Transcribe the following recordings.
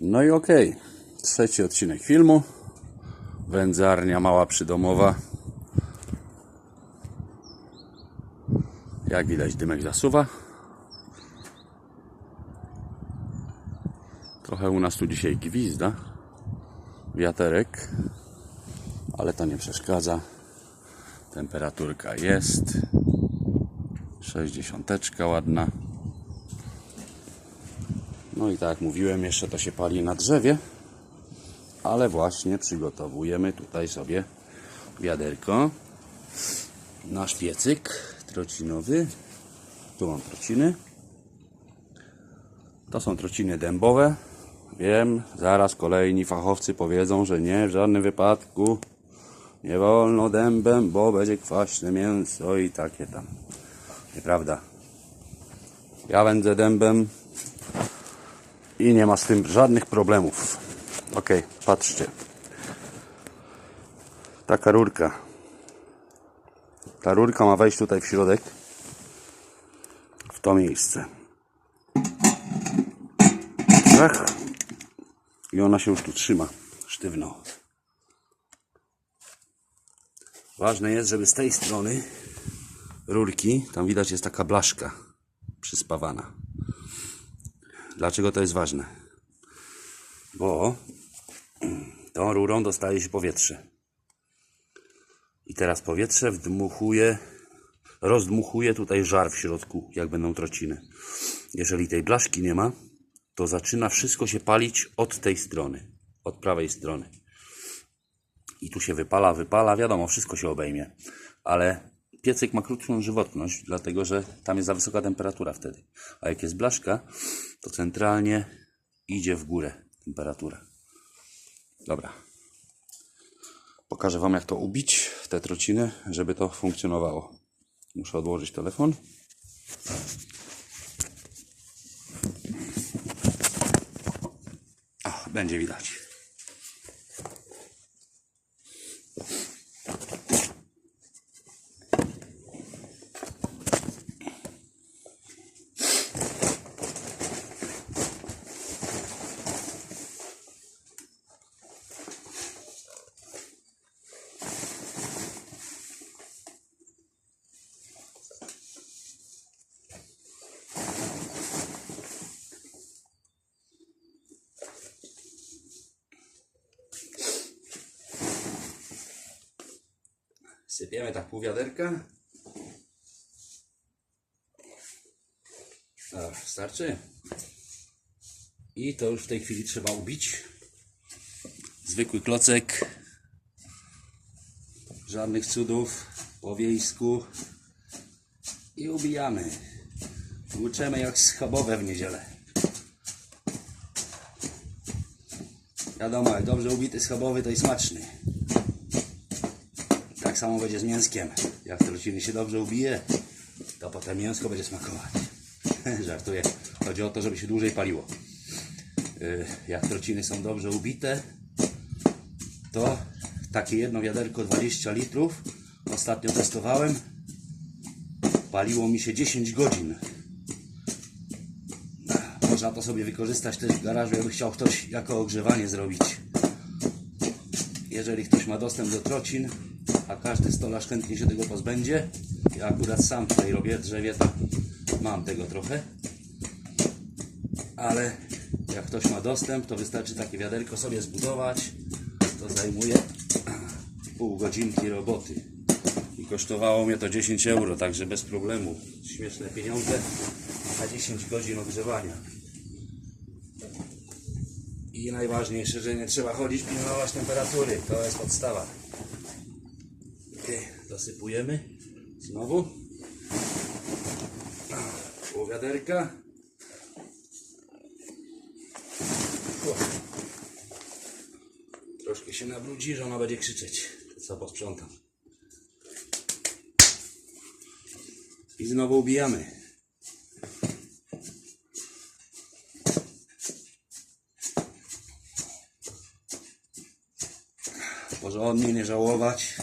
No i okej. Trzeci odcinek filmu. Wędzarnia mała przydomowa. Jak widać dymek zasuwa. Trochę u nas tu dzisiaj gwizda. Wiaterek. Ale to nie przeszkadza. Temperaturka jest. 60 ładna. No i tak jak mówiłem, jeszcze to się pali na drzewie. Ale właśnie przygotowujemy tutaj sobie wiaderko. Nasz piecyk trocinowy. Tu mam trociny. To są trociny dębowe. Wiem, zaraz kolejni fachowcy powiedzą, że nie, w żadnym wypadku nie wolno dębem, bo będzie kwaśne mięso i takie tam. Nieprawda. Ja wędzę dębem i nie ma z tym żadnych problemów. Ok, patrzcie. Taka rurka. Ta rurka ma wejść tutaj w środek, w to miejsce. Tak. I ona się już tu trzyma sztywno. Ważne jest, żeby z tej strony rurki, tam widać jest taka blaszka przyspawana. Dlaczego to jest ważne? Bo tą rurą dostaje się powietrze. I teraz powietrze wdmuchuje, rozdmuchuje tutaj żar w środku, jak będą trociny. Jeżeli tej blaszki nie ma, to zaczyna wszystko się palić od tej strony, od prawej strony. I tu się wypala, wypala, wiadomo, wszystko się obejmie. Ale piecyk ma krótszą żywotność, dlatego że tam jest za wysoka temperatura wtedy. A jak jest blaszka, to centralnie idzie w górę temperatura. Dobra. Pokażę Wam, jak to ubić, te trociny, żeby to funkcjonowało. Muszę odłożyć telefon. O, będzie widać. Sypiemy tak pół wiaderka. Dobra, starczy. I to już w tej chwili trzeba ubić. Zwykły klocek. Żadnych cudów. Po wiejsku. I ubijamy. Tłuczemy jak schabowe w niedzielę. Wiadomo, jak dobrze ubity schabowy, to i smaczny. Tak samo będzie z mięskiem. Jak trociny się dobrze ubije, to potem mięsko będzie smakować. Żartuję. Chodzi o to, żeby się dłużej paliło. Yy, Jak trociny są dobrze ubite, to takie jedno wiaderko 20 litrów ostatnio testowałem. Paliło mi się 10 godzin. Można to sobie wykorzystać też w garażu, jakby chciał ktoś jako ogrzewanie zrobić. Jeżeli ktoś ma dostęp do trocin, a każdy stolarz chętnie się tego pozbędzie. Ja akurat sam tutaj robię drzewie, to mam tego trochę. Ale jak ktoś ma dostęp, to wystarczy takie wiaderko sobie zbudować. To zajmuje pół godzinki roboty. I kosztowało mnie to 10 euro, także bez problemu. Śmieszne pieniądze na 10 godzin ogrzewania. I najważniejsze, że nie trzeba chodzić pilnować temperatury. To jest podstawa. Zasypujemy znowu. Pół wiaderka. Troszkę się nabrudzi, że ona będzie krzyczeć. Co posprzątam. I znowu ubijamy. Porządnie nie żałować.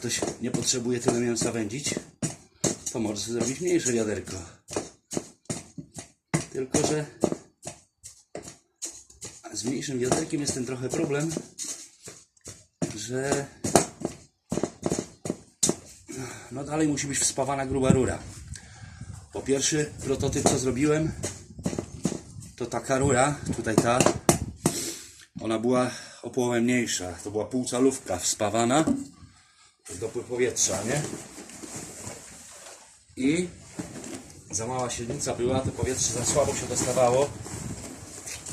Ktoś nie potrzebuje tyle mięsa wędzić, to może sobie zrobić mniejsze wiaderko. Tylko, że z mniejszym wiaderkiem jest ten trochę problem, że no dalej musi być wspawana gruba rura. Po pierwszy prototyp co zrobiłem to taka rura, tutaj ta ona była o połowę mniejsza. To była półcalówka wspawana dopływ powietrza, nie? I za mała średnica była, to powietrze za słabo się dostawało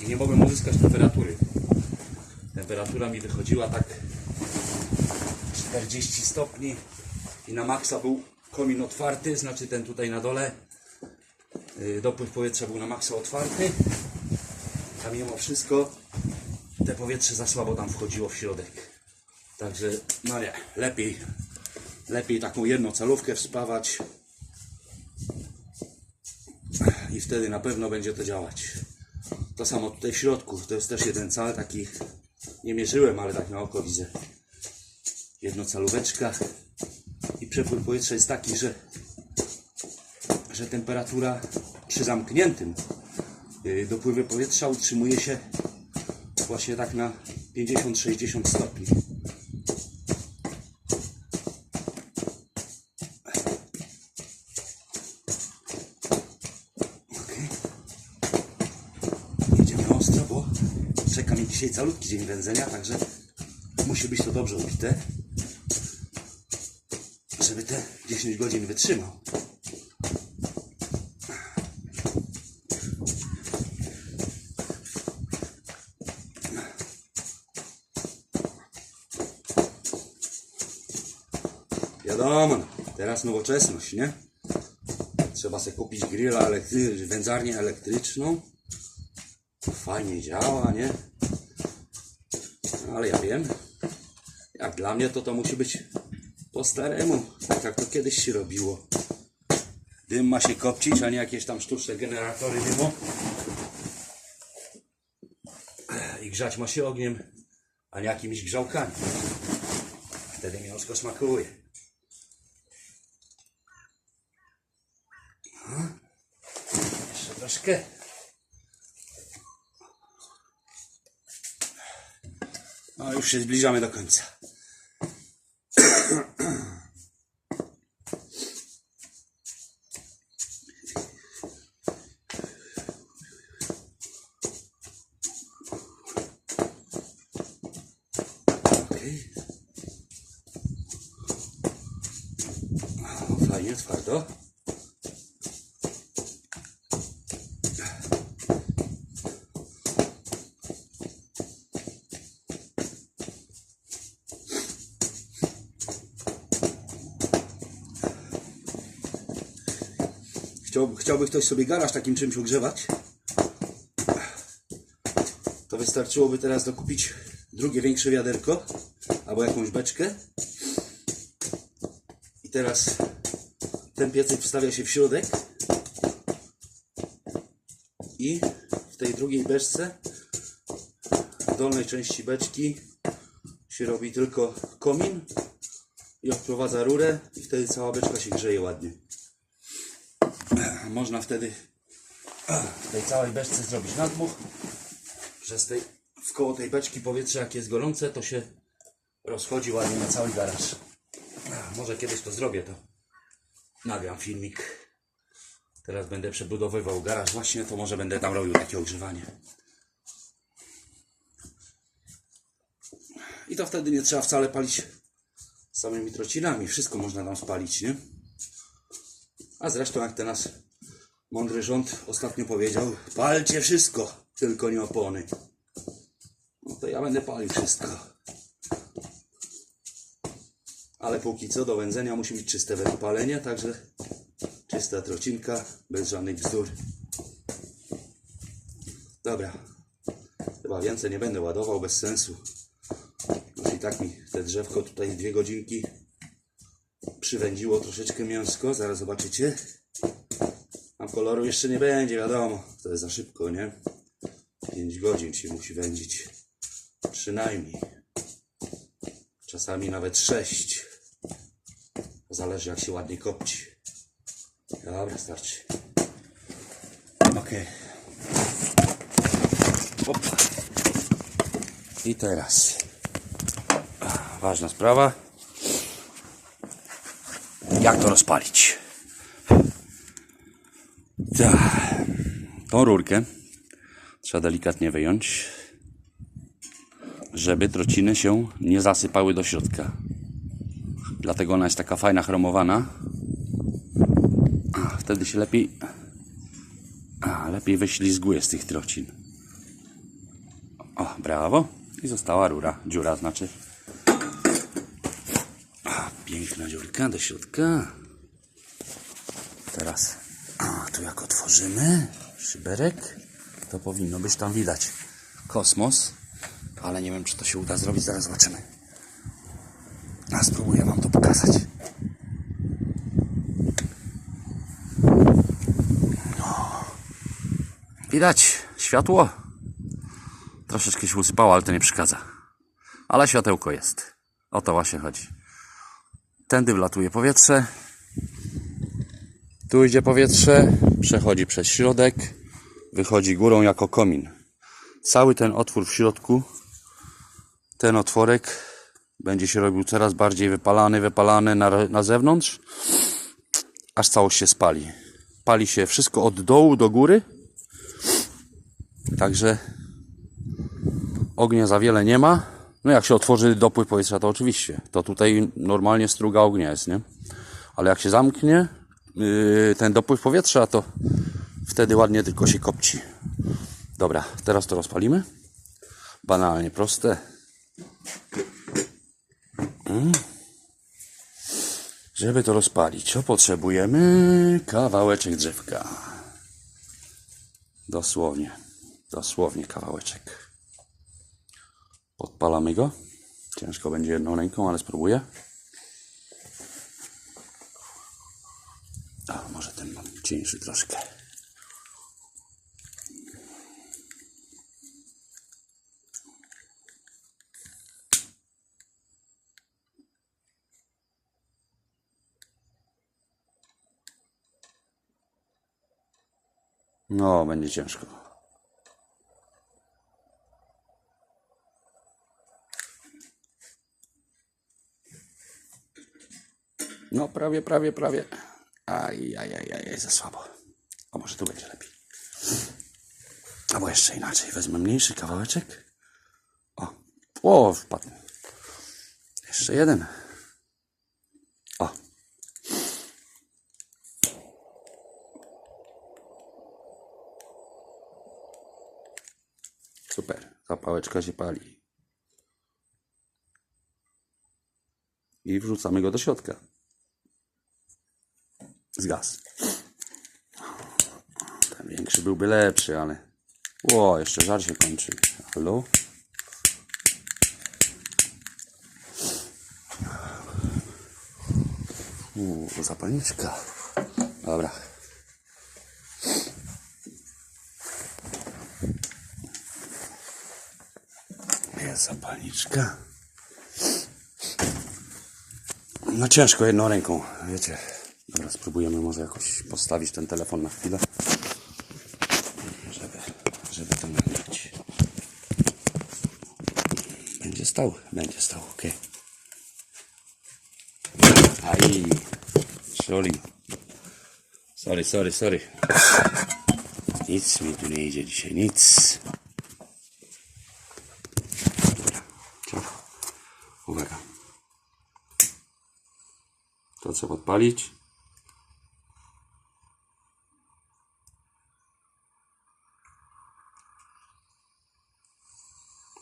i nie mogłem uzyskać temperatury. Temperatura mi wychodziła tak 40 stopni i na maksa był komin otwarty, znaczy ten tutaj na dole yy, dopływ powietrza był na maksa otwarty, a mimo wszystko te powietrze za słabo tam wchodziło w środek. Także no nie, lepiej lepiej taką jedną calówkę wspawać i wtedy na pewno będzie to działać. To samo tutaj w środku, to jest też jeden cały taki, nie mierzyłem, ale tak na oko widzę. Jednocalóweczka i przepływ powietrza jest taki, że, że temperatura przy zamkniętym yy, dopływie powietrza utrzymuje się właśnie tak na 50-60 stopni. Dzisiaj calutki dzień wędzenia, także musi być to dobrze ubite, żeby te 10 godzin wytrzymał. Wiadomo, teraz nowoczesność, nie? Trzeba sobie kupić grilla elektry- wędzarnię elektryczną. Fajnie działa, nie? Ale ja wiem, jak dla mnie to to musi być po staremu, tak jak to kiedyś się robiło. Dym ma się kopcić, a nie jakieś tam sztuczne generatory dymu. I grzać ma się ogniem, a nie jakimiś grzałkami. Wtedy mięsko smakuje. Jeszcze troszkę. No już się zbliżamy do końca. Chciał, chciałby ktoś sobie garaż takim czymś ogrzewać? To wystarczyłoby teraz dokupić drugie większe wiaderko albo jakąś beczkę. I teraz ten piecyk wstawia się w środek i w tej drugiej beczce w dolnej części beczki się robi tylko komin i odprowadza rurę i wtedy cała beczka się grzeje ładnie. Można wtedy w tej całej beczce zrobić nadmuch. Przez tej, w koło tej beczki powietrze jak jest gorące, to się rozchodzi ładnie na cały garaż. Może kiedyś to zrobię, to nagram filmik. Teraz będę przebudowywał garaż właśnie, to może będę tam robił takie ogrzewanie. I to wtedy nie trzeba wcale palić samymi trocinami. Wszystko można tam spalić, nie? A zresztą jak ten nasz mądry rząd ostatnio powiedział, palcie wszystko, tylko nie opony. No to ja będę palił wszystko. Ale póki co do wędzenia musi być czyste wypalenie, także czysta trocinka, bez żadnych bzdur. Dobra. Chyba więcej nie będę ładował, bez sensu. Już i tak mi te drzewko tutaj dwie godzinki przywędziło troszeczkę mięsko, zaraz zobaczycie. A koloru jeszcze nie będzie, wiadomo. To jest za szybko, nie? 5 godzin się musi wędzić. Przynajmniej. Czasami nawet 6. Zależy jak się ładnie kopci. Dobra, starczy. Op. I teraz. Ważna sprawa. Jak to rozpalić? Tak. Tą rurkę trzeba delikatnie wyjąć, żeby trociny się nie zasypały do środka. Dlatego ona jest taka fajna, chromowana. Wtedy się lepiej, lepiej wyślizguje z tych trocin. O, brawo. I została rura, dziura znaczy. Piękna dziurka do środka. Teraz, a, tu jak otworzymy szyberek, to powinno być tam widać kosmos, ale nie wiem, czy to się uda zrobić, zaraz zobaczymy. A spróbuję wam to pokazać. No. Widać światło. Troszeczkę się usypało, ale to nie przeszkadza. Ale światełko jest. O to właśnie chodzi. Tędy wlatuje powietrze. Tu idzie powietrze, przechodzi przez środek, wychodzi górą jako komin. Cały ten otwór w środku, ten otworek będzie się robił coraz bardziej wypalany, wypalany na, na zewnątrz, aż całość się spali. Pali się wszystko od dołu do góry, także ognia za wiele nie ma. No jak się otworzy dopływ powietrza, to oczywiście. To tutaj normalnie struga ognia jest, nie? Ale jak się zamknie ten dopływ powietrza, to wtedy ładnie tylko się kopci. Dobra, teraz to rozpalimy. Banalnie proste. Mm. Żeby to rozpalić, co potrzebujemy? Kawałeczek drzewka. Dosłownie. Dosłownie kawałeczek. Podpalamy go. Ciężko będzie jedną ręką, ale spróbuję. A, może ten cieńszy troszkę. No, będzie ciężko. No, prawie, prawie, prawie. Aj, aj, aj, aj, aj, za słabo. A może tu będzie lepiej. Albo jeszcze inaczej. Wezmę mniejszy kawałeczek. O, o, wpadł. Jeszcze jeden. O. Super. Zapałeczka się pali. I wrzucamy go do środka. Zgas. Ten większy byłby lepszy, ale... Ło, jeszcze żar się kończy. Halo? Uuu, zapalniczka. Dobra. Jest zapalniczka. No ciężko jedną ręką, wiecie. Dobra, spróbujemy może jakoś postawić ten telefon na chwilę. Żeby, żeby to nagrać. Będzie stał? Będzie stał, ok. Aj, sorry. Sorry, sorry, sorry. Nic mi tu nie idzie dzisiaj, nic. Uwaga. To trzeba odpalić.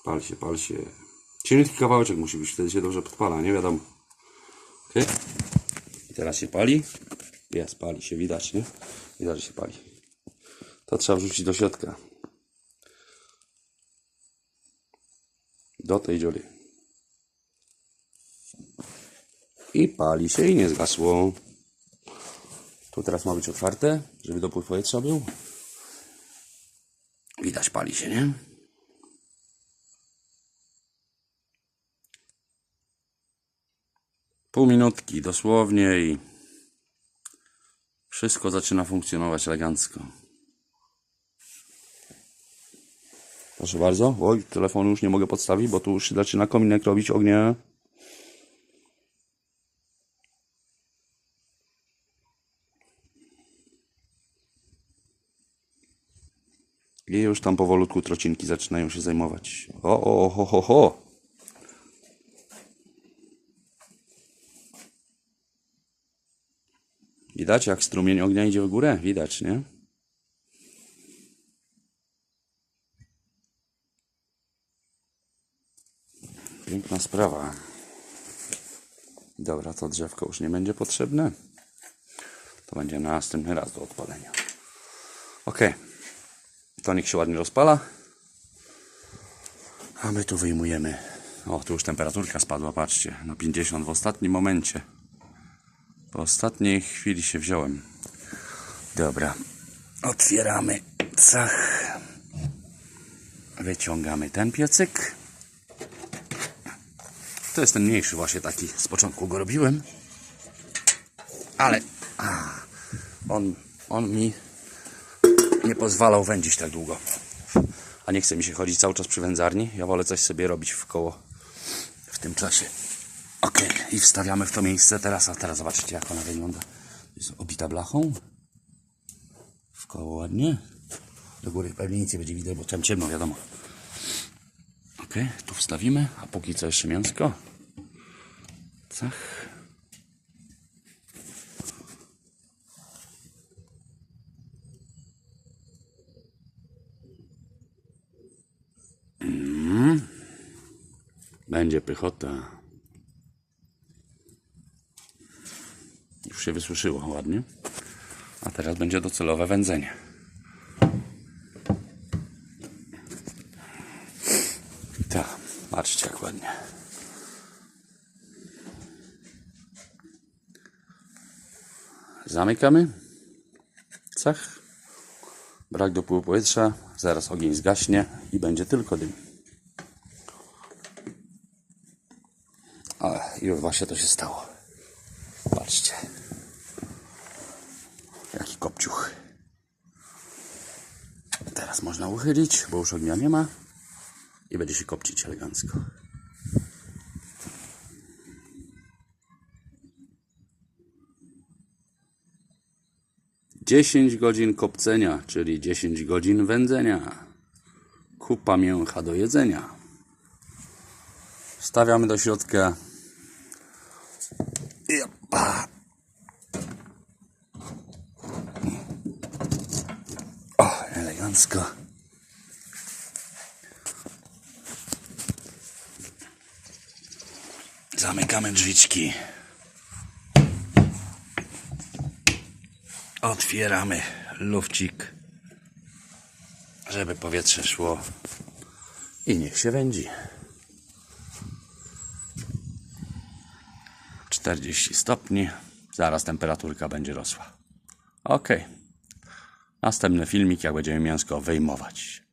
Pal się, pal się. Cieniutki kawałeczek musi być, wtedy się dobrze podpala, nie wiadomo. Ok. I teraz się pali. Jest, pali się, widać, nie? Widać, że się pali. To trzeba wrzucić do środka. Do tej dziury. I pali się i nie zgasło. Tu teraz ma być otwarte, żeby dopływ powietrza był. Widać, pali się, nie? Pół minutki dosłownie i wszystko zaczyna funkcjonować elegancko. Proszę bardzo. Oj, telefonu już nie mogę podstawić, bo tu już zaczyna kominek robić ognia. I już tam powolutku trocinki zaczynają się zajmować. O, o, ho, ho, ho. Widać, jak strumień ognia idzie w górę? Widać, nie? Piękna sprawa. Dobra, to drzewko już nie będzie potrzebne. To będzie na następny raz do odpalenia. Ok. To niech się ładnie rozpala. A my tu wyjmujemy. O, tu już temperaturka spadła, patrzcie. Na 50 w ostatnim momencie. Po ostatniej chwili się wziąłem. Dobra. Otwieramy cach. Wyciągamy ten piecyk. To jest ten mniejszy właśnie taki. Z początku go robiłem. Ale a, on, on mi nie pozwalał wędzić tak długo. A nie chce mi się chodzić cały czas przy wędzarni. Ja wolę coś sobie robić w koło w tym czasie. Ok, i wstawiamy w to miejsce teraz. A teraz zobaczcie, jak ona wygląda. Jest obita blachą. W koło ładnie. Do góry pewnie nic nie będzie widać, bo tam ciemno, wiadomo. Ok, tu wstawimy, a póki co jeszcze mięsko. Cach. Mm. Będzie pychota. Się wysuszyło ładnie. A teraz będzie docelowe wędzenie. Tak, patrzcie jak ładnie. Zamykamy. Cach. Brak dopływu powietrza. Zaraz ogień zgaśnie i będzie tylko dym. A, już właśnie to się stało. Patrzcie. Można uchylić, bo już ognia nie ma. I będzie się kopcić elegancko. Dziesięć godzin kopcenia, czyli 10 godzin wędzenia. Kupa mięcha do jedzenia. Wstawiamy do środka. Jepa. O, elegancko. Zamykamy drzwiczki. Otwieramy lufcik, żeby powietrze szło i niech się wędzi. 40 stopni. Zaraz temperaturka będzie rosła. Ok. Następny filmik, jak będziemy mięsko wyjmować.